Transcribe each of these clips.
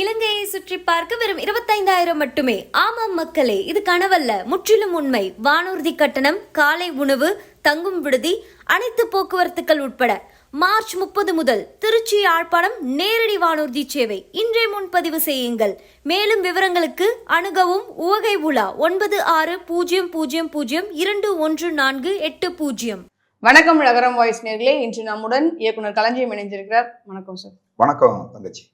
இலங்கையை சுற்றி பார்க்க வெறும் இருபத்தைந்தாயிரம் மட்டுமே. ஆமாம் மக்களே இது கனவல்ல. முற்றிலும் உண்மை. வானூர்தி கட்டணம் காலை உணவு தங்கும் விடுதி அனைத்து போக்குவரத்துக்கள் உட்பட. மார்ச் முப்பது முதல் திருச்சி யாழ்ப்பாணம் நேரடி வானூர்தி சேவை. இன்றே முன்பதிவு செய்யுங்கள். மேலும் விவரங்களுக்கு அணுகவும் உவகை உலா ஒன்பது ஆறு பூஜ்ஜியம் பூஜ்ஜியம் பூஜ்ஜியம் இரண்டு ஒன்று நான்கு எட்டு பூஜ்ஜியம் வணக்கம் நகரம் வாய்ஸ் நேர்களே. இன்று நம்முடன் இயக்குனர் களஞ்சியம் இணைஞ்சிருக்கிறார் வணக்கம் சார். வணக்கம் தங்கச்சி.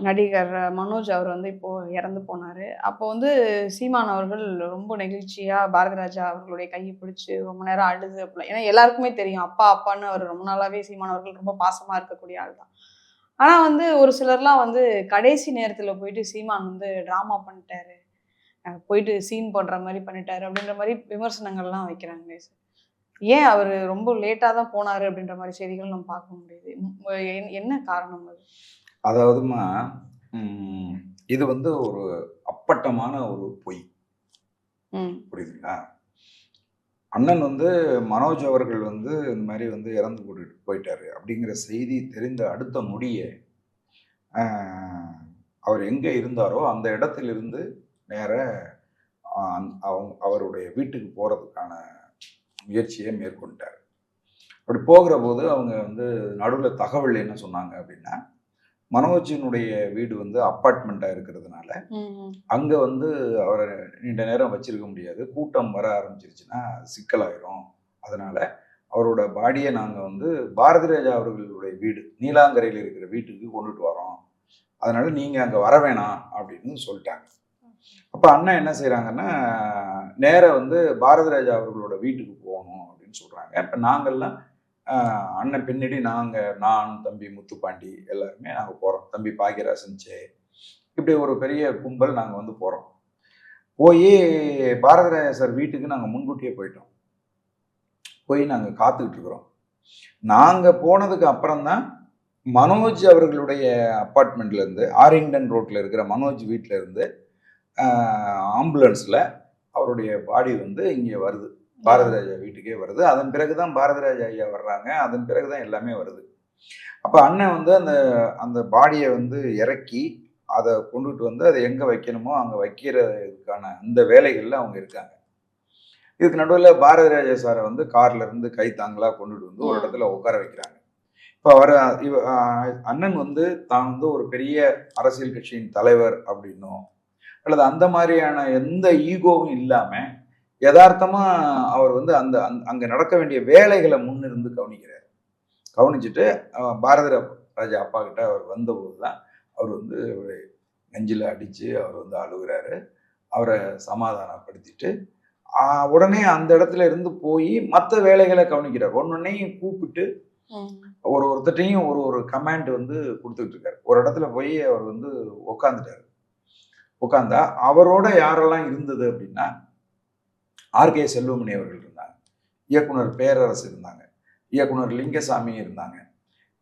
நடிகர் மனோஜ் அவர் வந்து இப்போ இறந்து போனாரு. அப்போ வந்து சீமான் அவர்கள் ரொம்ப நெகிழ்ச்சியாக பாரதி ராஜா அவர்களுடைய கையை பிடிச்சி ரொம்ப நேரம் அழுது அப்படிலாம் ஏன்னா எல்லாருக்குமே தெரியும். அப்பா அப்பான்னு அவர் ரொம்ப நாளாகவே சீமான் அவர்கள் ரொம்ப பாசமாக இருக்கக்கூடிய ஆள் தான். ஆனால் வந்து ஒரு சிலர்லாம் வந்து கடைசி நேரத்தில் போயிட்டு சீமான் வந்து ட்ராமா பண்ணிட்டாரு. போயிட்டு சீன் போடுற மாதிரி பண்ணிட்டாரு அப்படின்ற மாதிரி விமர்சனங்கள்லாம் வைக்கிறாங்க. ஏன் அவர் ரொம்ப லேட்டாக தான் போனாரு அப்படின்ற மாதிரி செய்திகள் நம்ம பார்க்க முடியுது. என்- என்ன காரணம் அது? அதாவதுமா இது வந்து ஒரு அப்பட்டமான ஒரு பொய். புரியுதுங்களா? அண்ணன் வந்து மனோஜ் அவர்கள் வந்து இந்த மாதிரி வந்து இறந்து போட்டு போயிட்டாரு அப்படிங்கிற செய்தி தெரிந்த அடுத்த நொடியே அவர் எங்கே இருந்தாரோ அந்த இடத்திலிருந்து நேர அவங்க அவருடைய வீட்டுக்கு போகிறதுக்கான முயற்சியை மேற்கொண்டார். அப்படி போகிற போது அவங்க வந்து நடுவில் தகவல் என்ன சொன்னாங்க அப்படின்னா மனோஜினுடைய வீடு வந்து அப்பார்ட்மெண்ட்டாக இருக்கிறதுனால அங்கே வந்து அவரை நீண்ட நேரம் வச்சிருக்க முடியாது. கூட்டம் வர ஆரம்பிச்சிருச்சுன்னா சிக்கலாயிரும். அதனால அவரோட பாடியை நாங்கள் வந்து பாரதி ராஜா அவர்களுடைய வீடு நீலாங்கரையில் இருக்கிற வீட்டுக்கு கொண்டுட்டு வரோம். அதனால நீங்கள் அங்கே வர வேணாம் அப்படின்னு சொல்லிட்டாங்க. அப்போ அண்ணன் என்ன செய்கிறாங்கன்னா நேர வந்து பாரதி ராஜா அவர்களோட வீட்டுக்கு போகணும் அப்படின்னு சொல்கிறாங்க இப்போ நாங்கள்லாம் அண்ணன் பின்னாடி நாங்கள் நான் தம்பி முத்துப்பாண்டி எல்லாருமே நாங்கள் போகிறோம் தம்பி பாக்கியராசன் சே இப்படி ஒரு பெரிய கும்பல் நாங்கள் வந்து போகிறோம் போய் பாரதராஜா சார் வீட்டுக்கு நாங்கள் முன்கூட்டியே போயிட்டோம். போய் நாங்கள் காத்துக்கிட்டு இருக்கிறோம். நாங்கள் போனதுக்கு அப்புறம்தான் மனோஜ் அவர்களுடைய அப்பார்ட்மெண்ட்லேருந்து ஆரிங்டன் ரோட்டில் இருக்கிற மனோஜ் வீட்டில் இருந்து ஆம்புலன்ஸில் அவருடைய பாடி வந்து இங்கே வருது. பாரதிராஜா வீட்டுக்கே வருது. அதன் பிறகு தான் பாரதிராஜா ஐயா வர்றாங்க. அதன் பிறகு தான் எல்லாமே வருது. அப்போ அண்ணன் வந்து அந்த அந்த பாடியை வந்து இறக்கி அதை கொண்டுட்டு வந்து அதை எங்கே வைக்கணுமோ அங்கே வைக்கிறதுக்கான அந்த வேலைகளில் அவங்க இருக்காங்க. இதுக்கு நடுவில் பாரதி ராஜா சாரை வந்து கார்ல இருந்து கை தாங்களா கொண்டுட்டு வந்து ஒரு. இடத்துல உட்கார வைக்கிறாங்க. இப்போ அவர் இவ அண்ணன் வந்து தான் வந்து ஒரு பெரிய அரசியல் கட்சியின் தலைவர் அப்படின்னும் அல்லது அந்த மாதிரியான எந்த ஈகோவும் இல்லாமல் யதார்த்தமா அவர் வந்து அந்த அங்க நடக்க வேண்டிய வேலைகளை முன்னிருந்து கவனிக்கிறார். கவனிச்சுட்டு பாரதி ராஜா அப்பா கிட்ட அவர் வந்தபோது தான் அவர் வந்து நெஞ்சில் அடித்து அவர் வந்து அழுகுறாரு. அவரை சமாதானப்படுத்திட்டு உடனே அந்த இடத்துல இருந்து போய் மற்ற வேலைகளை கவனிக்கிறார். ஒன்னொன்னையும் கூப்பிட்டு ஒரு ஒருத்தட்டையும் ஒரு ஒரு கமாண்ட் வந்து கொடுத்துட்டு இருக்காரு ஒரு இடத்துல போய் அவர் வந்து உட்காந்துட்டாரு உட்காந்தா அவரோட யாரெல்லாம் இருந்தது அப்படின்னா ஆர்கே செல்வமணி அவர்கள் இருந்தாங்க. இயக்குனர் பேரரசு இருந்தாங்க. இயக்குனர் லிங்கசாமி இருந்தாங்க.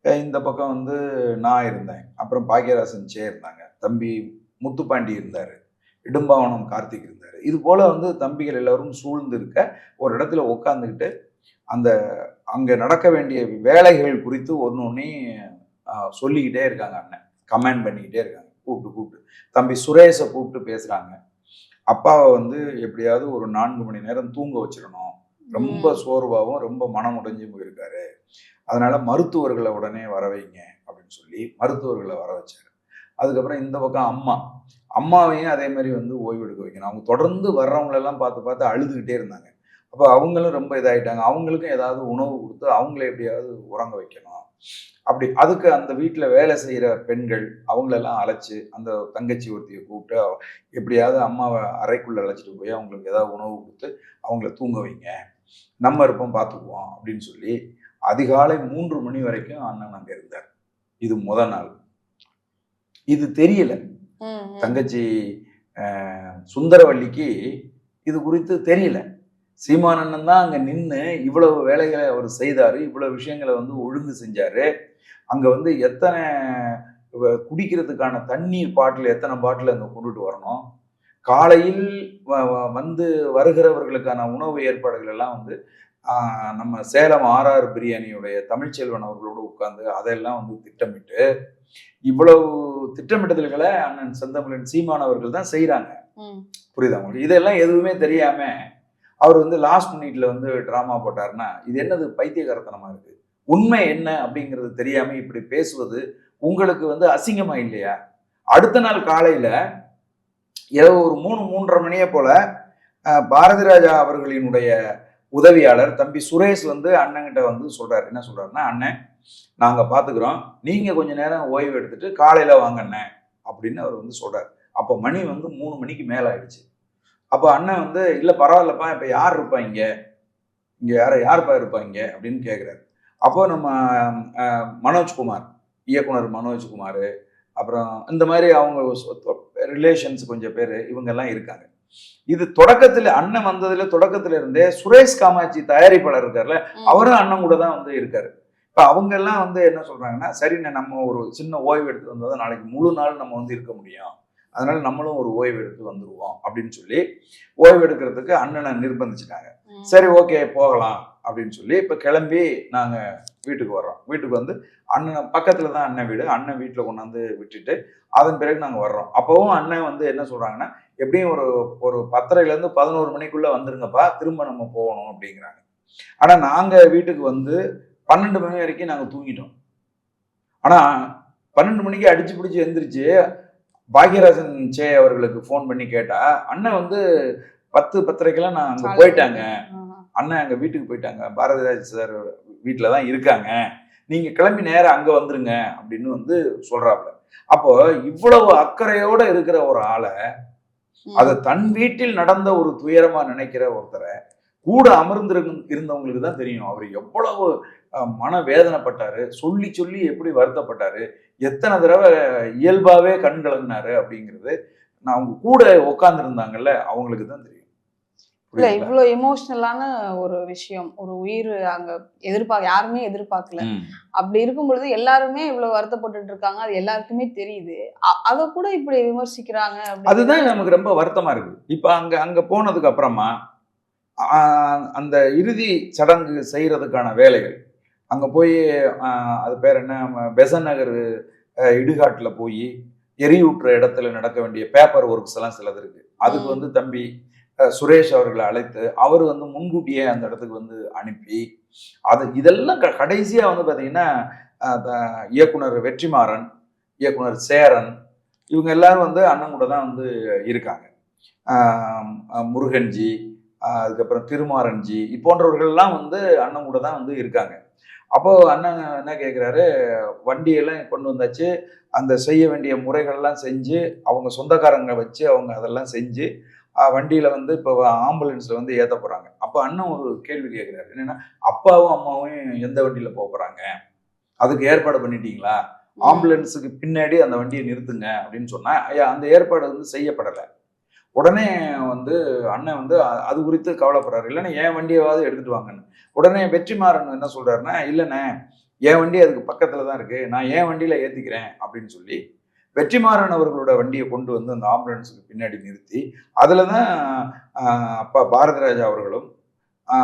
இந்த பக்கம் வந்து நான் இருந்தேன். அப்புறம் பாக்யராசன் சே இருந்தாங்க. தம்பி முத்துப்பாண்டி இருந்தார். இடும்பாவனம் கார்த்திக் இருந்தார். இது போல் வந்து தம்பிகள் எல்லாரும் சூழ்ந்து இருக்க ஒரு இடத்துல உட்காந்துக்கிட்டு அந்த அங்கே நடக்க வேண்டிய வேலைகள் குறித்து ஒன்று ஒன்றையும் சொல்லிக்கிட்டே இருக்காங்க அண்ணன். கமெண்ட் பண்ணிக்கிட்டே இருக்காங்க. கூப்பிட்டு கூப்பிட்டு. தம்பி சுரேஷை கூப்பிட்டு பேசுகிறாங்க அப்பாவை வந்து எப்படியாவது ஒரு நான்கு மணி நேரம் தூங்க வச்சிடணும். ரொம்ப சோர்வாகவும் ரொம்ப மனம் உடைஞ்சு போயிருக்காரு அதனால மருத்துவர்களை உடனே வர வைங்க அப்படின்னு சொல்லி மருத்துவர்களை வர வச்சாரு. அதுக்கப்புறம் இந்த பக்கம் அம்மா. அம்மாவையும் அதே மாதிரி வந்து ஓய்வெடுக்க வைக்கணும். அவங்க தொடர்ந்து வர்றவங்களெல்லாம் பார்த்து பார்த்து அழுதுகிட்டே இருந்தாங்க. அப்போ அவங்களும் ரொம்ப இதாயிட்டாங்க. அவங்களுக்கும் ஏதாவது உணவு கொடுத்து அவங்கள எப்படியாவது உறங்க வைக்கணும். அப்படி அதுக்கு அந்த வீட்டில் வேலை செய்கிற பெண்கள் அவங்களெல்லாம் அழைச்சி அந்த தங்கச்சி ஒருத்தியை கூப்பிட்டு எப்படியாவது அம்மாவை அறைக்குள்ளே அழைச்சிட்டு போய் அவங்களுக்கு ஏதாவது உணவு கொடுத்து அவங்கள தூங்க வைங்க. நம்ம இருப்போம் பார்த்துக்குவோம் அப்படின்னு சொல்லி அதிகாலை மூன்று மணி வரைக்கும் அண்ணன் அங்கே இருந்தார். இது முத நாள். இது தெரியல. தங்கச்சி அஹ், சுந்தரவல்லிக்கு இது குறித்து தெரியல. சீமானண்ணன் தான் அங்கே நின்று இவ்வளவு வேலைகளை அவர் செய்தார் இவ்வளவு விஷயங்களை வந்து ஒழுங்கு செஞ்சார். அங்கே வந்து எத்தனை குடிக்கிறதுக்கான தண்ணீர் பாட்டில் எத்தனை பாட்டில் அங்கே கொண்டுட்டு வரணும்? காலையில் வந்து வருகிறவர்களுக்கான உணவு ஏற்பாடுகள் எல்லாம் வந்து நம்ம சேலம் ஆர்ஆர் பிரியாணியுடைய தமிழ்ச்செல்வன் அவர்களோடு உட்கார்ந்து அதெல்லாம் வந்து திட்டமிட்டு இவ்வளவு திட்டமிட்டல்களை அண்ணன் செந்தமிழன் சீமான் அவர்கள் தான் செய்கிறாங்க. புரியுதா உங்களுக்கு? இதெல்லாம் எதுவுமே தெரியாம அவர் வந்து லாஸ்ட் மினிட்ல வந்து ட்ராமா போட்டாருன்னா இது என்னது பைத்தியகரத்தனமா இருக்கு? உண்மை என்ன அப்படிங்கிறது தெரியாம இப்படி பேசுவது உங்களுக்கு வந்து அசிங்கமா இல்லையா? அடுத்த நாள் காலையில இரவு ஒரு மூணு மூன்றரை மணியை போல பாரதிராஜா பாரதி ராஜா அவர்களினுடைய உதவியாளர் தம்பி சுரேஷ் வந்து அண்ணன்கிட்ட வந்து சொல்றாரு. என்ன சொல்றாருன்னா அண்ணன் நாங்க பாத்துக்கிறோம். நீங்க கொஞ்ச நேரம் ஓய்வு எடுத்துட்டு காலையில வாங்க அண்ணன் அப்படின்னு அவர் வந்து சொல்றாரு. அப்போ மணி வந்து மூணு மணிக்கு மேல ஆயிடுச்சு. அப்போ அண்ணன் வந்து இல்ல பரவாயில்லப்பா இப்ப யார் இருப்பா இங்க? இங்க யார யாருப்பா இருப்பா இங்க? அப்படின்னு கேக்குறாரு. அப்போ நம்ம மனோஜ்குமார் இயக்குனர் மனோஜ்குமார் அப்புறம் இந்த மாதிரி அவங்க ரிலேஷன்ஸ் கொஞ்சம் பேர் இவங்கெல்லாம் இருக்காங்க. இது தொடக்கத்துல அண்ணன் வந்ததுல தொடக்கத்துல இருந்தே சுரேஷ் காமாட்சி தயாரிப்பாளர் இருக்கார்ல. அவரும் அண்ணன் கூட தான் வந்து இருக்காரு. இப்ப அவங்க எல்லாம் வந்து என்ன சொல்றாங்கன்னா சரிண்ணே நம்ம ஒரு சின்ன ஓய்வு எடுத்து வந்தா தான் நாளைக்கு முழு நாள் நம்ம வந்து இருக்க முடியும். அதனால நம்மளும் ஒரு ஓய்வு எடுத்து வந்துருவோம் அப்படின்னு சொல்லி ஓய்வு எடுக்கிறதுக்கு அண்ணனை நிர்பந்திச்சிட்டாங்க. சரி ஓகே போகலாம் அப்படின்னு சொல்லி இப்ப கிளம்பி நாங்க வீட்டுக்கு வர்றோம். வீட்டுக்கு வந்து அண்ணன் பக்கத்துல தான் அண்ணன் வீடு. அண்ணன் வீட்டுல கொண்டாந்து விட்டுட்டு அதன் பிறகு நாங்க வர்றோம். அப்பவும் அண்ணன் வந்து என்ன சொல்றாங்கன்னா எப்படியும் ஒரு ஒரு பத்தரைல இருந்து பதினோரு மணிக்குள்ள வந்துருங்கப்பா திரும்ப நம்ம போகணும் அப்படிங்கிறாங்க. ஆனா நாங்க வீட்டுக்கு வந்து பன்னெண்டு மணி வரைக்கும் நாங்க தூங்கிட்டோம். ஆனா பன்னெண்டு மணிக்கு அடிச்சு பிடிச்சி எந்திரிச்சு பாக்யராஜன் சே அவர்களுக்கு ஃபோன் பண்ணி கேட்டா அண்ணன் வந்து பத்து பத்தரைக்கெல்லாம் நான் அங்க போயிட்டாங்க. அண்ணன் அங்க வீட்டுக்கு போயிட்டாங்க. பாரதிராஜ் சார் வீட்டில் தான் இருக்காங்க. நீங்க கிளம்பி நேரம் அங்க வந்துருங்க அப்படின்னு வந்து சொல்றாப்புல அப்போ இவ்வளவு அக்கறையோட இருக்கிற ஒரு ஆளை. அதை தன் வீட்டில் நடந்த ஒரு துயரமா நினைக்கிற ஒருத்தரை கூட அமர்ந்து இருந்தவங்களுக்கு தான் தெரியும். அவர் எவ்வளவு மன வேதனைப்பட்டாரு சொல்லி சொல்லி எப்படி வருத்தப்பட்டாரு எத்தனை தடவை இயல்பாவே கண் கலங்கினாரு அப்படிங்கிறது நான் அவங்க கூட உட்கார்ந்து அவங்களுக்கு தான் தெரியும். இல்ல? இவ்வளவு எமோஷனலான ஒரு விஷயம். ஒரு உயிர் அங்க எதிர்பார்க்க யாருமே எதிர்பார்க்கல. அப்படி இருக்கும் பொழுது எல்லாருமே இவ்வளவு வருத்தப்பட்டுட்டு இருக்காங்க அது எல்லாருக்குமே தெரியுது. அத கூட இப்படி விமர்சிக்கிறாங்க அதுதான் நமக்கு ரொம்ப வருத்தமா இருக்கு. இப்ப அங்க அங்க போனதுக்கு அப்புறமா அந்த இறுதி சடங்கு செய்யறதுக்கான வேலைகள். அங்க போய் அது பேர் என்ன? பெசன் நகர் இடுகாட்டுல போய் எரியூட்டுற இடத்துல நடக்க வேண்டிய பேப்பர் ஒர்க்ஸ் எல்லாம் சிலது இருக்கு. அதுக்கு. வந்து தம்பி சுரேஷ் அவர்களை அழைத்து அவர் வந்து முன்கூட்டியே அந்த இடத்துக்கு வந்து அனுப்பி அது இதெல்லாம் க- கடைசியா வந்து த- இயக்குனர் வெற்றிமாறன் இயக்குனர் சேரன் இவங்க எல்லாரும் வந்து அண்ணன் கூட தான் வந்து இருக்காங்க. முருகன்ஜி அதுக்கப்புறம் திருமாறன்ஜி போன்றவர்கள்லாம் வந்து அண்ணன் கூட தான் வந்து இருக்காங்க. அப்போ அண்ணன் என்ன கேட்குறாரு வண்டியெல்லாம் கொண்டு வந்தாச்சு. அந்த செய்ய வேண்டிய முறைகள்லாம் செஞ்சு அவங்க சொந்தக்காரங்க வச்சு அவங்க அதெல்லாம் செஞ்சு வண்டியில வந்து இப்போ ஆம்புலன்ஸ்ல வந்து ஏற்ற போறாங்க. அப்போ அண்ணன் ஒரு கேள்வி கேட்குறாரு என்னன்னா அப்பாவும் அம்மாவும் எந்த வண்டியில போக போறாங்க? அதுக்கு ஏற்பாடு பண்ணிட்டீங்களா. ஆம்புலன்ஸுக்கு பின்னாடி அந்த வண்டியை நிறுத்துங்க அப்படின்னு சொன்னா ஐயா அந்த ஏற்பாடு வந்து செய்யப்படலை. உடனே வந்து அண்ணன் வந்து அது குறித்து கவலைப்படுறாரு. இல்லைன்னா என் வண்டியாவது எடுத்துட்டு வாங்கன்னு. உடனே வெற்றிமாறன் என்ன சொல்றாருன்னா இல்லைண்ணே என் வண்டி அதுக்கு பக்கத்துல தான் இருக்கு. நான் என் வண்டியில ஏத்திக்கிறேன் அப்படின்னு சொல்லி வெற்றிமாறன் அவர்களோட வண்டியை கொண்டு வந்து அந்த ஆம்புலன்ஸுக்கு பின்னாடி நிறுத்தி அதில் தான் அப்பா பாரதிராஜா அவர்களும்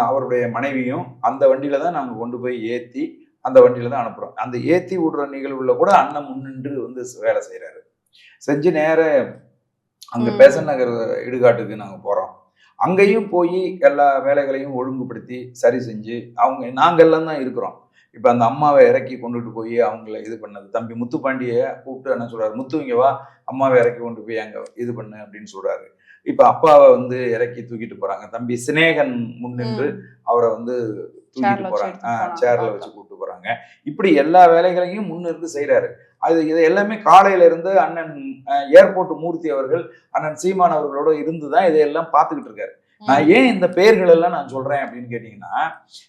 அவருடைய மனைவியும் அந்த வண்டியில தான் நாங்கள் கொண்டு போய் ஏற்றி அந்த வண்டியில தான் அனுப்புகிறோம் அந்த ஏற்றி விடுற நிகழ்வுல கூட அண்ணன் முன்னின்று வந்து வேலை செய்கிறாரு செஞ்சு நேர அங்க ம். பேசன் நகர் இடுகாட்டுக்கு நாங்க போறோம். அங்கேயும் போய் எல்லா வேலைகளையும் ஒழுங்குபடுத்தி சரி செஞ்சு அவங்க நாங்க எல்லாம் தான் இருக்கிறோம். இப்ப அந்த அம்மாவை இறக்கி கொண்டுட்டு போய் அவங்கள இது பண்ணது. தம்பி முத்துப்பாண்டிய கூப்பிட்டு என்ன சொல்றாரு? முத்து இங்க வா. அம்மாவை இறக்கி கொண்டு போய் அங்க இது பண்ணு அப்படின்னு சொல்றாரு. இப்ப அப்பாவை வந்து இறக்கி தூக்கிட்டு போறாங்க. தம்பி சிநேகன் முன்னின்று. அவரை வந்து தூக்கிட்டு போனாங்க, சேர்ல. வச்சு கூப்பிட்டு போறாங்க. இப்படி எல்லா வேலைகளையும் முன்னிருந்து செய்றாரு. அது இது எல்லாமே காலையில இருந்து அண்ணன் ஏர்போர்ட் மூர்த்தி அவர்கள் அண்ணன் சீமான் அவர்களோட இருந்து தான் இதையெல்லாம் பார்த்துக்கிட்டு இருக்காரு. நான் ஏன் இந்த பெயர்கள் எல்லாம் நான் சொல்றேன் அப்படின்னு கேட்டீங்கன்னா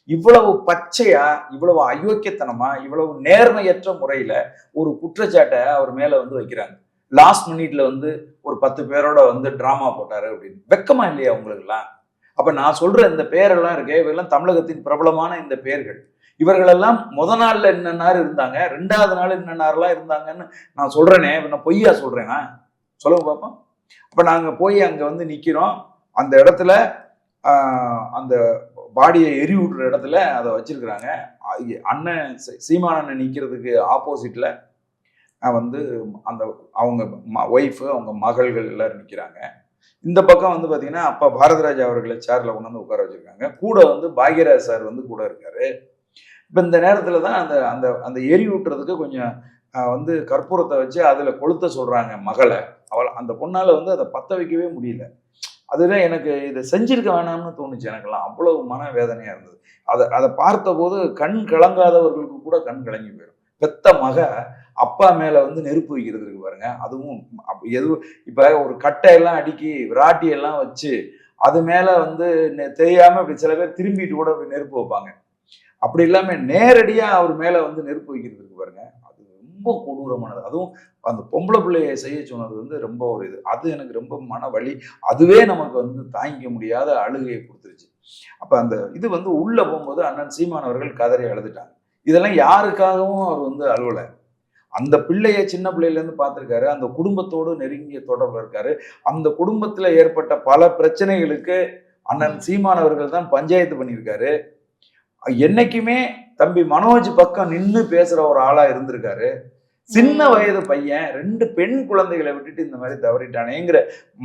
இவ்வளவு பச்சையா இவ்வளவு அயோக்கியத்தனமா இவ்வளவு நேர்மையற்ற முறையில ஒரு குற்றச்சாட்டை அவர் மேல வந்து வைக்கிறாங்க. லாஸ்ட் மினிட்ல வந்து ஒரு பத்து பேரோட வந்து டிராமா போட்டாரு அப்படின்னு. வெக்கமா இல்லையா உங்களுக்கெல்லாம்? அப்ப நான் சொல்ற இந்த பேரெல்லாம் இருக்கே இவெல்லாம் தமிழகத்தின் பிரபலமான இந்த பெயர்கள் இவர்களெல்லாம் முத நாள்ல என்னென்னாரு இருந்தாங்க? ரெண்டாவது நாள் என்னென்னாரெல்லாம் இருந்தாங்கன்னு நான் சொல்றேனே. நான் பொய்யா சொல்றேனா? சொல்லுங்க பாப்போம். அப்ப நாங்க போய் அங்க வந்து நிக்கிறோம். அந்த இடத்துல அந்த பாடியை எரி விடுற இடத்துல அதை வச்சிருக்கிறாங்க. அண்ணன் சீமானண்ணன் சீமான் அண்ணன் நிற்கிறதுக்கு ஆப்போசிட்ல வந்து அந்த அவங்க ஒய்ஃபு அவங்க மகள்கள் எல்லாரும் நிற்கிறாங்க இந்த பக்கம் வந்து பார்த்தீங்கன்னா அப்பா பாரதிராஜா அவர்களை சேர்ல கொண்டு வந்து உட்கார வச்சிருக்காங்க. கூட வந்து பாக்யராஜ் சார் வந்து கூட இருக்காரு. இப்போ இந்த நேரத்தில் தான் அந்த அந்த அந்த எரி ஊட்டுறதுக்கு கொஞ்சம் வந்து கற்பூரத்தை வச்சு அதில் கொளுத்த சொல்கிறாங்க மகளை. அவள் அந்த பொண்ணால் வந்து அதை பற்ற வைக்கவே முடியல. அதில் எனக்கு இதை செஞ்சிருக்க வேணாம்னு தோணுச்சு எனக்கெல்லாம். அவ்வளவு மன வேதனையாக இருந்தது. அதை அதை பார்த்தபோது கண் கலங்காதவர்களுக்கு கூட கண் கலங்கி போயிடும் பெத்த மக அப்பா மேலே வந்து நெருப்பு வைக்கிறதுக்கு பாருங்க. அதுவும் எதுவும் இப்போ ஒரு கட்டையெல்லாம் அடுக்கி விராட்டியெல்லாம் வச்சு அது மேலே வந்து நெ- இப்படி சில பேர் திரும்பிட்டு கூட நெருப்பு வைப்பாங்க. அப்படி இல்லாம நேரடியா அவர் மேல வந்து நெருப்பு வைக்கிறது இருக்கு பாருங்க. அது ரொம்ப கொடூரமானது. அதுவும் அந்த பொம்பளை பிள்ளைய செய்ய சொன்னது வந்து ரொம்ப ஒரு இது. அது எனக்கு ரொம்ப மன வலி. அதுவே நமக்கு வந்து தாங்கிக்க முடியாத அழுகையை கொடுத்துருச்சு. அப்ப அந்த இது வந்து உள்ள போகும்போது அண்ணன் சீமான் அவர்கள் கதறி அழுதுட்டாங்க. இதெல்லாம் யாருக்காகவும் அவர் வந்து அழுவலை. அந்த பிள்ளைய சின்ன பிள்ளையில இருந்து பார்த்திருக்காரு. அந்த குடும்பத்தோடு நெருங்கிய தொடர்பு இருக்காரு. அந்த குடும்பத்துல ஏற்பட்ட பல பிரச்சனைகளுக்கு அண்ணன் சீமான் அவர்கள் தான் பஞ்சாயத்து பண்ணியிருக்காரு. என்னைக்குமே தம்பி மனோஜ் பக்கம் நின்னு பேசுற ஒரு ஆளா இருந்திருக்காரு. சின்ன வயது பையன் ரெண்டு பெண் குழந்தைகளை விட்டுட்டு இந்த மாதிரி தவறிட்டானேங்கிற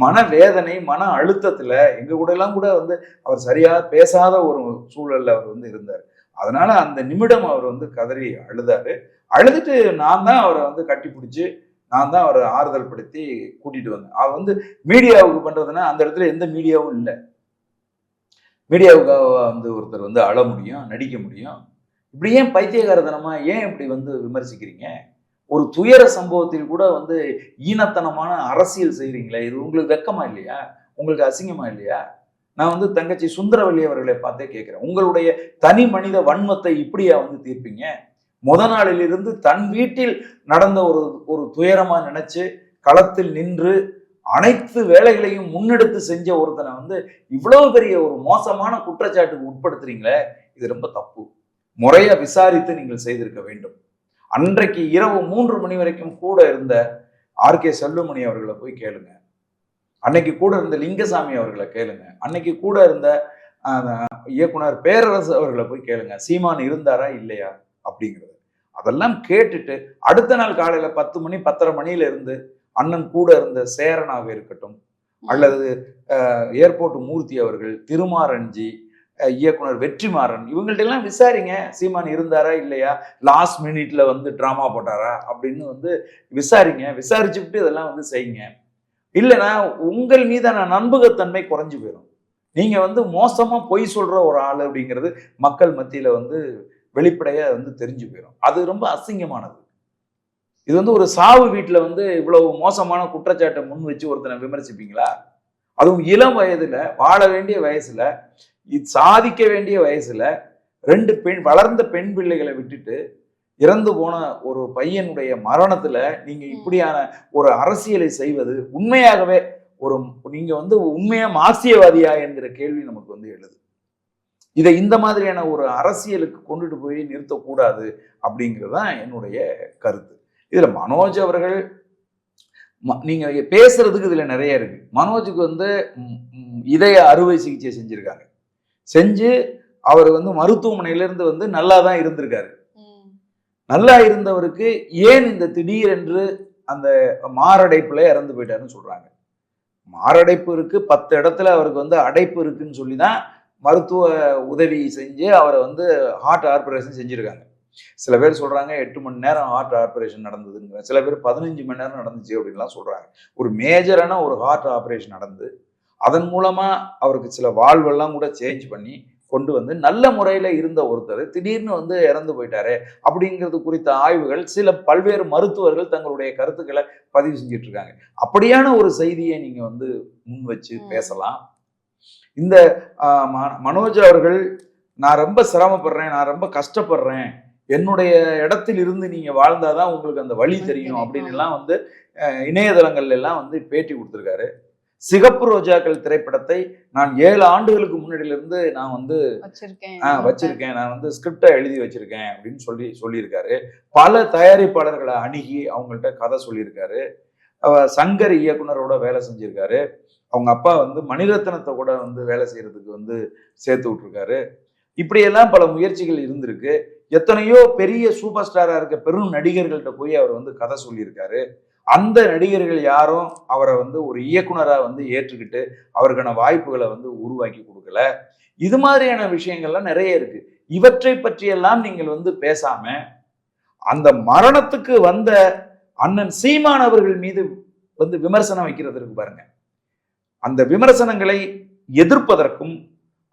மன வேதனை மன அழுத்தத்துல எங்க கூட எல்லாம் கூட வந்து அவர் சரியா பேசாத ஒரு சூழல்ல அவர் வந்து இருந்தார். அதனால அந்த நிமிடம் அவர் வந்து கதறி அழுதாரு. அழுதுட்டு நான் தான் அவரை வந்து கட்டி பிடிச்சி நான் தான் அவரை ஆறுதல் படுத்தி கூட்டிட்டு வந்தேன். அவர் வந்து மீடியாவுக்கு பண்றதுன்னா அந்த இடத்துல எந்த மீடியாவும் இல்லை. மீடியாவுக்காக வந்து ஒருத்தர் வந்து அழ முடியும் நடிக்க முடியும். இப்படி ஏன் பைத்தியகாரத்தனமா? ஏன் இப்படி வந்து விமர்சிக்கிறீங்க? ஒரு துயர சம்பவத்தில் கூட வந்து ஈனத்தனமான அரசியல் செய்கிறீங்களே இது உங்களுக்கு வெக்கமா இல்லையா? உங்களுக்கு அசிங்கமா இல்லையா? நான் வந்து தங்கச்சி சுந்தரவல்லி அவர்களை பார்த்தே கேட்குறேன். உங்களுடைய தனி மனித வன்மத்தை இப்படியா வந்து தீர்ப்பீங்க? முத நாளிலிருந்து தன் வீட்டில் நடந்த ஒரு ஒரு துயரமாக நினச்சி களத்தில் நின்று அனைத்து வேலைகளையும் முன்னெடுத்து செஞ்ச ஒருத்தனை வந்து இவ்வளவு பெரிய ஒரு மோசமான குற்றச்சாட்டுக்கு உட்படுத்துறீங்களே இது ரொம்ப தப்பு. முறையை விசாரித்து நீங்கள் செய்திருக்க வேண்டும். அன்றைக்கு இரவு மூன்று மணி வரைக்கும் கூட இருந்த ஆர் கே அவர்களை போய் கேளுங்க. அன்னைக்கு கூட இருந்த லிங்கசாமி அவர்களை கேளுங்க. அன்னைக்கு கூட இருந்த இயக்குனர் பேரரசு அவர்களை போய் கேளுங்க. சீமான் இருந்தாரா இல்லையா அப்படிங்கிறது. அதெல்லாம் கேட்டுட்டு அடுத்த நாள் காலையில பத்து மணி பத்தரை மணியில இருந்து அண்ணன் கூட இருந்த சேரனாக இருக்கட்டும் அல்லது ஏர்போர்ட் மூர்த்தி அவர்கள் திருமாரஞ்சி இயக்குனர் வெற்றிமாறன் இவங்கள்ட்ட எல்லாம் விசாரிங்க சீமான் இருந்தாரா இல்லையா லாஸ்ட் மினிட்ல வந்து ட்ராமா போட்டாரா அப்படின்னு வந்து விசாரிங்க விசாரிச்சுட்டு இதெல்லாம் வந்து செய்யுங்க. இல்லைன்னா உங்கள் மீதான நம்பகத்தன்மை குறைஞ்சு போயிடும் நீங்க வந்து மோசமா பொய் சொல்ற ஒரு ஆள் அப்படிங்கிறது மக்கள் மத்தியில வந்து வெளிப்படையா வந்து தெரிஞ்சு போயிடும் அது ரொம்ப அசிங்கமானது. இது வந்து ஒரு சாவு வீட்டில் வந்து இவ்வளவு மோசமான குற்றச்சாட்டை முன் வச்சு ஒருத்தனை விமர்சிப்பீங்களா? அதுவும் இளம் வயதுல வாழ வேண்டிய வயசுல இது சாதிக்க வேண்டிய வயசுல ரெண்டு பெண் வளர்ந்த பெண் பிள்ளைகளை விட்டுட்டு இறந்து போன ஒரு பையனுடைய மரணத்துல நீங்க இப்படியான ஒரு அரசியலை செய்வது உண்மையாகவே ஒரு நீங்க வந்து உண்மையா மார்க்சியவாதியா என்கிற கேள்வி நமக்கு வந்து எழுது. இதை இந்த மாதிரியான ஒரு அரசியலுக்கு கொண்டுட்டு போய் நிறுத்தக்கூடாது அப்படிங்கிறது தான் என்னுடைய கருத்து. இதுல மனோஜ் அவர்கள் ம- நீங்க பேசுறதுக்கு இதுல நிறைய இருக்கு. மனோஜுக்கு வந்து இதய அறுவை சிகிச்சை செஞ்சிருக்காங்க செஞ்சு அவர் வந்து மருத்துவமனையில இருந்து வந்து நல்லா தான் இருந்திருக்காரு நல்லா இருந்தவருக்கு ஏன் இந்த திடீரென்று அந்த மாரடைப்புல இறந்து போயிட்டாருன்னு சொல்றாங்க. மாரடைப்பு இருக்கு பத்து இடத்துல அவருக்கு வந்து அடைப்பு இருக்குன்னு சொல்லி தான் மருத்துவ உதவி செஞ்சு அவரை வந்து ஹார்ட் ஆப்ரேஷன் செஞ்சிருக்காங்க. சில பேர் சொல்றாங்க எட்டு மணி நேரம் ஹார்ட் ஆப்ரேஷன் நடந்ததுங்கிற சில பேர் பதினஞ்சு மணி நேரம் நடந்துச்சு அப்படின்லாம் சொல்றாங்க. ஒரு மேஜரான ஒரு ஹார்ட் ஆப்ரேஷன் நடந்து அதன் மூலமா அவருக்கு சில வாழ்வெல்லாம் கூட சேஞ்ச் பண்ணி கொண்டு வந்து நல்ல முறையில இருந்த ஒருத்தர் திடீர்னு வந்து இறந்து போயிட்டாரு அப்படிங்கிறது குறித்த ஆய்வுகள் சில பல்வேறு மருத்துவர்கள் தங்களுடைய கருத்துக்களை பதிவு செஞ்சுட்டு இருக்காங்க அப்படியான ஒரு செய்தியை நீங்க வந்து முன் வச்சு. பேசலாம். இந்த மனோஜ் அவர்கள் நான் ரொம்ப சிரமப்படுறேன் நான் ரொம்ப கஷ்டப்படுறேன் என்னுடைய இடத்தில் இருந்து நீங்க வாழ்ந்தாதான் உங்களுக்கு அந்த வழி தெரியும். அப்படின்னு எல்லாம் வந்து இணையதளங்கள்ல எல்லாம் வந்து பேட்டி கொடுத்திருக்காரு. சிகப்பு ரோஜாக்கள் திரைப்படத்தை நான் ஏழு ஆண்டுகளுக்கு முன்னாடியிலிருந்து நான் வந்து வச்சிருக்கேன். ஆ வச்சிருக்கேன். நான் வந்து ஸ்கிரிப்டை எழுதி வச்சிருக்கேன் அப்படின்னு சொல்லி சொல்லியிருக்காரு. பல தயாரிப்பாளர்களை அணுகி அவங்கள்ட்ட கதை சொல்லியிருக்காரு. சங்கர் இயக்குனரோட வேலை செஞ்சிருக்காரு. அவங்க அப்பா வந்து மணிரத்னத்தை கூட வந்து வேலை செய்யறதுக்கு வந்து சேர்த்து விட்டுருக்காரு. இப்படியெல்லாம் பல முயற்சிகள் இருந்திருக்கு. எத்தனையோ பெரிய சூப்பர் ஸ்டாராக இருக்க பெரும் நடிகர்கள்ட்ட போய் அவர் வந்து கதை சொல்லியிருக்காரு. அந்த நடிகர்கள் யாரும் அவரை வந்து ஒரு இயக்குனராக வந்து ஏற்றுக்கிட்டு அவருக்கான வாய்ப்புகளை வந்து உருவாக்கி கொடுக்கல. இது மாதிரியான விஷயங்கள்லாம் நிறைய இருக்கு. இவற்றை பற்றியெல்லாம் நீங்கள் வந்து பேசாம அந்த மரணத்துக்கு வந்த அண்ணன் சீமான் அவர்கள் மீது வந்து விமர்சனம் வைக்கிறது இருக்கு பாருங்க. அந்த விமர்சனங்களை எதிர்ப்பதற்கும்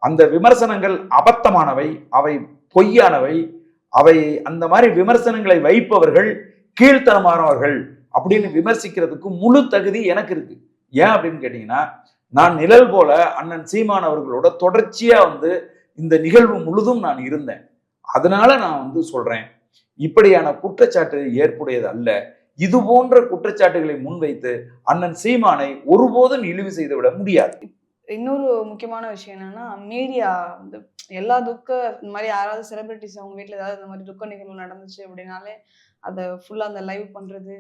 அந்த விமர்சனங்கள் அபத்தமானவை அவை பொய்யானவை அவை அந்த மாதிரி விமர்சனங்களை வைப்பவர்கள் கீழ்த்தரமானவர்கள் அப்படின்னு விமர்சிக்கிறதுக்கு முழு தகுதி எனக்கு இருக்கு. ஏன் அப்படின்னு கேட்டீங்கன்னா நான் நிழல் போல அண்ணன் சீமான் அவர்களோட தொடர்ச்சியா வந்து இந்த நிகழ்வு முழுதும் நான் இருந்தேன். அதனால நான் வந்து சொல்றேன் இப்படியான குற்றச்சாட்டு ஏற்புடையது அல்ல. இது போன்ற குற்றச்சாட்டுகளை முன்வைத்து அண்ணன் சீமானை ஒருபோதும் இழிவு செய்து விட முடியாது. இன்னொரு முக்கியமான விஷயம் என்னன்னா மீடியா வந்து எல்லா துக்க இந்த மாதிரி யாராவது செலிபிரிட்டிஸ் அவங்க வீட்டில் ஏதாவது இந்த மாதிரி துக்க நிகழ்வு நடந்துச்சு அப்படின்னாலே அதை ஃபுல்லாக அந்த லைவ் பண்ணுறது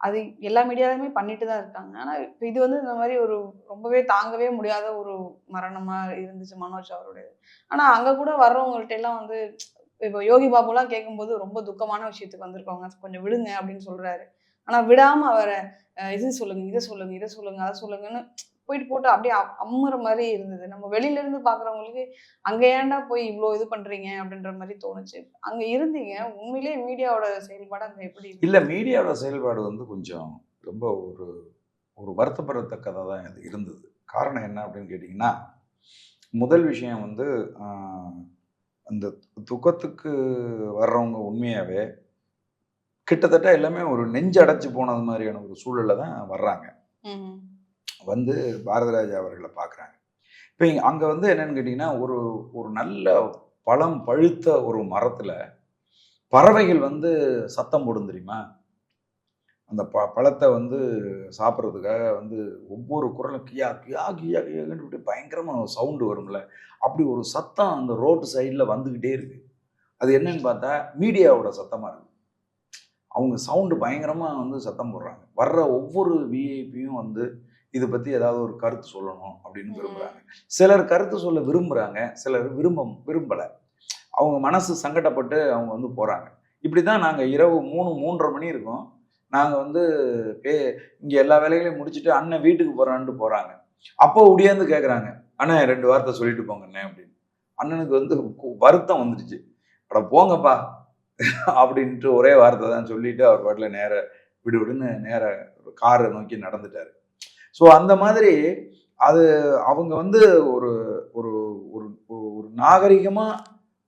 அது எல்லா மீடியாலையுமே பண்ணிட்டு தான் இருக்காங்க. ஆனால் இப்போ இது வந்து இந்த மாதிரி ஒரு ரொம்பவே தாங்கவே முடியாத ஒரு மரணமாக இருந்துச்சு மனோஜ் அவருடைய ஆனால் அங்கே கூட வர்றவங்கள்ட்ட எல்லாம் வந்து இப்போ யோகி பாபுலாம் கேட்கும்போது ரொம்ப துக்கமான விஷயத்துக்கு வந்திருக்கவங்க கொஞ்சம் விடுங்க அப்படின்னு சொல்கிறாரு ஆனால் விடாமல் அவரை இது சொல்லுங்க இதை சொல்லுங்க இதை சொல்லுங்க அதை சொல்லுங்கன்னு போயிட்டு போட்டு அப்படியே அம்முற மாதிரி இருந்தது. நம்ம வெளியில இருந்து பாக்குறவங்களுக்கு அங்க ஏன்டா போய் இவ்வளோ இது பண்றீங்க? அப்படின்ற மாதிரி தோணுச்சு. அங்க இருந்தீங்க. உண்மையிலேயே மீடியாவோட செயல்பாடு அங்க எப்படி? இல்ல மீடியாவோட செயல்பாடு வந்து கொஞ்சம் ரொம்ப ஒரு ஒரு வருத்தப்படத்தக்கதாக தான் இது இருந்தது. காரணம் என்ன அப்படின்னு கேட்டிங்கன்னா முதல் விஷயம் வந்து அந்த துக்கத்துக்கு வர்றவங்க உண்மையாகவே கிட்டத்தட்ட எல்லாமே ஒரு நெஞ்சு அடைச்சு போனது மாதிரியான ஒரு சூழல்ல தான் வர்றாங்க. வந்து பாரதராஜா அவர்களை பார்க்குறாங்க. இப்போ அங்கே வந்து என்னன்னு கேட்டிங்கன்னா ஒரு ஒரு நல்ல பழம் பழுத்த ஒரு மரத்தில் பறவைகள் வந்து சத்தம் போடும் தெரியுமா? அந்த ப பழத்தை வந்து சாப்பிட்றதுக்காக வந்து ஒவ்வொரு குரலும் கியா கியா கியா கியான்னு இப்படி பயங்கரமாக சவுண்டு வரும்ல. அப்படி ஒரு சத்தம் அந்த ரோட்டு சைடில் வந்துக்கிட்டே இருக்குது அது என்னன்னு பார்த்தா மீடியாவோட சத்தமாக இருக்குது அவங்க சவுண்டு பயங்கரமாக வந்து சத்தம் போடுறாங்க. வர்ற ஒவ்வொரு விஐபியும் வந்து இதை பற்றி ஏதாவது ஒரு கருத்து சொல்லணும் அப்படின்னு விரும்புகிறாங்க சிலர் கருத்து சொல்ல விரும்புகிறாங்க சிலர் விரும்ப விரும்பலை. அவங்க மனசு சங்கடப்பட்டு அவங்க வந்து போகிறாங்க இப்படி தான் நாங்கள் இரவு மூணு மூன்றரை மணி இருக்கோம். நாங்கள் வந்து பே இங்கே எல்லா வேலைகளையும் முடிச்சுட்டு அண்ணன் வீட்டுக்கு போகிறான்ட்டு போகிறாங்க அப்போ உடியாந்து கேட்குறாங்க அண்ணன் ரெண்டு வார்த்தை சொல்லிட்டு போங்க அண்ணன் அப்படின்னு. அண்ணனுக்கு வந்து வருத்தம் வந்துடுச்சு. அட போங்கப்பா அப்படின்ட்டு ஒரே வார்த்தை தான் சொல்லிட்டு அவர் பாட்டில் நேர விடு விடுன்னு நேர காரை நோக்கி நடந்துட்டாரு. ஸோ அந்த மாதிரி அது அவங்க வந்து ஒரு ஒரு ஒரு ஒரு நாகரிகமாக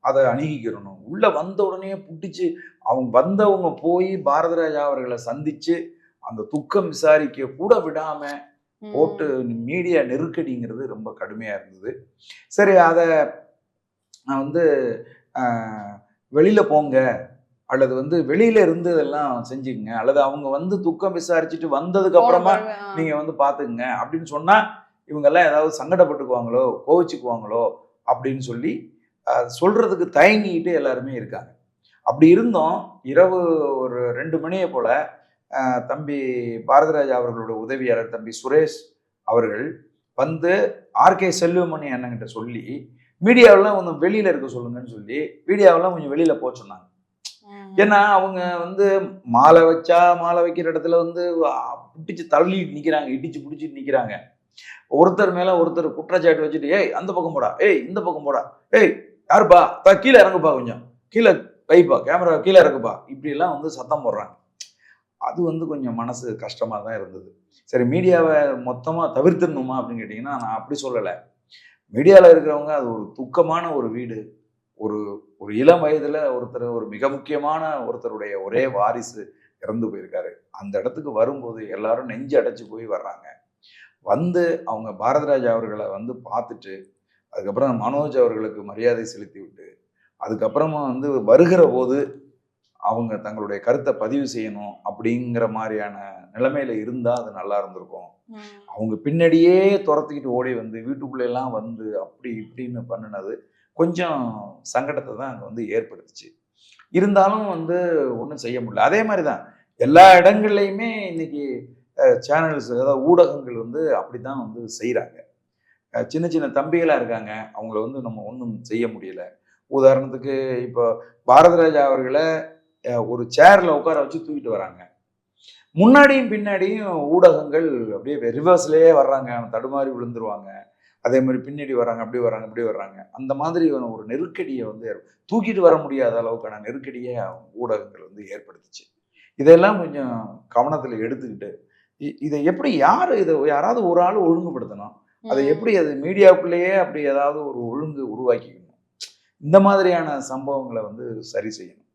அதை அணுகிக்கிறணும் உள்ள வந்த உடனே புட்டிச்சு அவங்க வந்தவங்க போய் பாரதிராஜா அவர்களை சந்திச்சு அந்த துக்கம் விசாரிக்க கூட விடாம ம். போட்டு மீடியா நெருக்கடிங்கிறது ரொம்ப கடுமையா இருந்தது. சரி அதை நான் வந்து வெளியில போங்க. அல்லது வந்து வெளியில இருந்து இதெல்லாம் செஞ்சுக்கங்க அல்லது அவங்க வந்து துக்கம் விசாரிச்சுட்டு வந்ததுக்கு அப்புறமா. நீங்க வந்து பாத்துக்குங்க அப்படின்னு சொன்னா இவங்கெல்லாம் ஏதாவது சங்கடப்பட்டுக்குவாங்களோ கோவிச்சுக்குவாங்களோ அப்படின்னு சொல்லி சொல்றதுக்கு தயங்கிக்கிட்டு எல்லாருமே இருக்காங்க அப்படி இருந்தோம் இரவு ஒரு ரெண்டு மணியை போல தம்பி பாரதிராஜா அவர்களோட உதவியாளர் தம்பி சுரேஷ் அவர்கள் வந்து ஆர்கே செல்வமணி அண்ணங்கிட்ட சொல்லி மீடியாவெல்லாம் கொஞ்சம் வெளியில இருக்க சொல்லுங்கன்னு சொல்லி மீடியாவெல்லாம் கொஞ்சம் வெளியில போக சொன்னாங்க. ஏன்னா அவங்க வந்து மாலை வச்சா மாலை வைக்கிற இடத்துல வந்து பிடிச்சு தள்ளி நிக்கிறாங்க இடிச்சு பிடிச்சிட்டு நிக்கிறாங்க. ஒருத்தர் மேல ஒருத்தர் குற்றச்சாட்டு வச்சுட்டு ஏய் அந்த பக்கம் போடா ஏய் இந்த பக்கம் போடா ஏய் யாருப்பா? தா கீழே இறங்குப்பா கொஞ்சம். கீழே வைப்பா கேமரா கீழே இறங்குப்பா. இப்படி எல்லாம் வந்து சத்தம் போடுறாங்க. அது வந்து கொஞ்சம் மனசு கஷ்டமாக தான் இருந்தது. சரி மீடியாவை மொத்தமா தவிர்த்துடணுமா அப்படின்னு கேட்டிங்கன்னா நான் அப்படி சொல்லலை. மீடியாவில் இருக்கிறவங்க அது ஒரு துக்கமான ஒரு வீடு ஒரு ஒரு இளம் வயதுல ஒருத்தர் ஒரு மிக முக்கியமான ஒருத்தருடைய ஒரே வாரிசு இறந்து போயிருக்காரு. அந்த இடத்துக்கு வரும்போது எல்லாரும் நெஞ்சு அடைச்சு போய் வர்றாங்க. வந்து அவங்க பாரதிராஜா அவர்களை வந்து பார்த்துட்டு அதுக்கப்புறம் மனோஜ் அவர்களுக்கு மரியாதை செலுத்தி விட்டு அதுக்கப்புறமா வந்து வருகிற போது அவங்க தங்களுடைய கருத்தை பதிவு செய்யணும் அப்படிங்கிற மாதிரியான நிலைமையில இருந்தா அது நல்லா இருந்திருக்கும். அவங்க பின்னாடியே துரத்திக்கிட்டு ஓடி வந்து வீட்டுக்குள்ள எல்லாம் வந்து அப்படி இப்படின்னு பண்ணினது கொஞ்சம் சங்கடத்தை தான் அங்கே வந்து ஏற்படுத்துச்சு. இருந்தாலும் வந்து ஒன்றும் செய்ய முடியல. அதே மாதிரி தான் எல்லா இடங்கள்லையுமே இன்னைக்கு சேனல்ஸ் அதாவது ஊடகங்கள் வந்து அப்படி தான் வந்து செய்கிறாங்க சின்ன சின்ன தம்பிகளாக இருக்காங்க. அவங்கள வந்து நம்ம ஒன்றும் செய்ய முடியல. உதாரணத்துக்கு இப்போ பாரதிராஜா அவர்களை ஒரு சேரில் உட்கார வச்சு தூக்கிட்டு வராங்க. முன்னாடியும் பின்னாடியும் ஊடகங்கள் அப்படியே ரிவர்ஸ்லேயே வர்றாங்க. தடுமாறி விழுந்துருவாங்க. அதே மாதிரி பின்னாடி வராங்க அப்படி வராங்க இப்படி வர்றாங்க. அந்த மாதிரி ஒரு நெருக்கடியை வந்து தூக்கிட்டு வர முடியாத அளவுக்கான நெருக்கடியை ஊடகங்கள் வந்து ஏற்படுத்துச்சு. இதெல்லாம் கொஞ்சம் கவனத்தில் எடுத்துக்கிட்டு இ- இதை எப்படி யார் இதை யாராவது ஒரு ஆள் ஒழுங்குபடுத்தணும்? அதை எப்படி அது மீடியாவுக்குள்ளேயே அப்படி ஏதாவது ஒரு ஒழுங்கு உருவாக்கிக்கணும்? இந்த மாதிரியான சம்பவங்களை வந்து சரி செய்யணும்.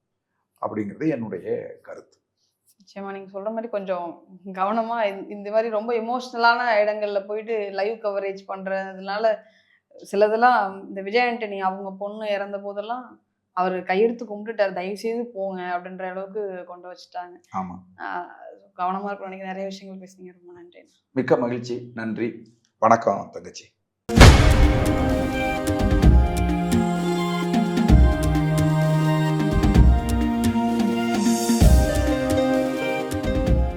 அப்படிங்கிறது என்னுடைய கருத்து. நிச்சயமா நீங்க சொல்ற மாதிரி கொஞ்சம் கவனமா இந்த- மாதிரி ரொம்ப எமோஷ்னலான இடங்கள்ல போயிட்டு லைவ் கவரேஜ் பண்றதுனால சிலதெல்லாம் இந்த விஜய் ஆண்டனி அவங்க பொண்ணு இறந்த போதெல்லாம் அவர் கையெடுத்து கும்பிட்டுட்டார். தயவு செய்து போங்க அப்படின்ற அளவுக்கு கொண்டு வச்சுட்டாங்க. ஆஹ் கவனமா இருக்கணும். எனக்கு நிறைய விஷயங்கள் பேசுனீங்க. ரொம்ப நன்றி. மிக்க மகிழ்ச்சி. நன்றி. வணக்கம் தங்கச்சி.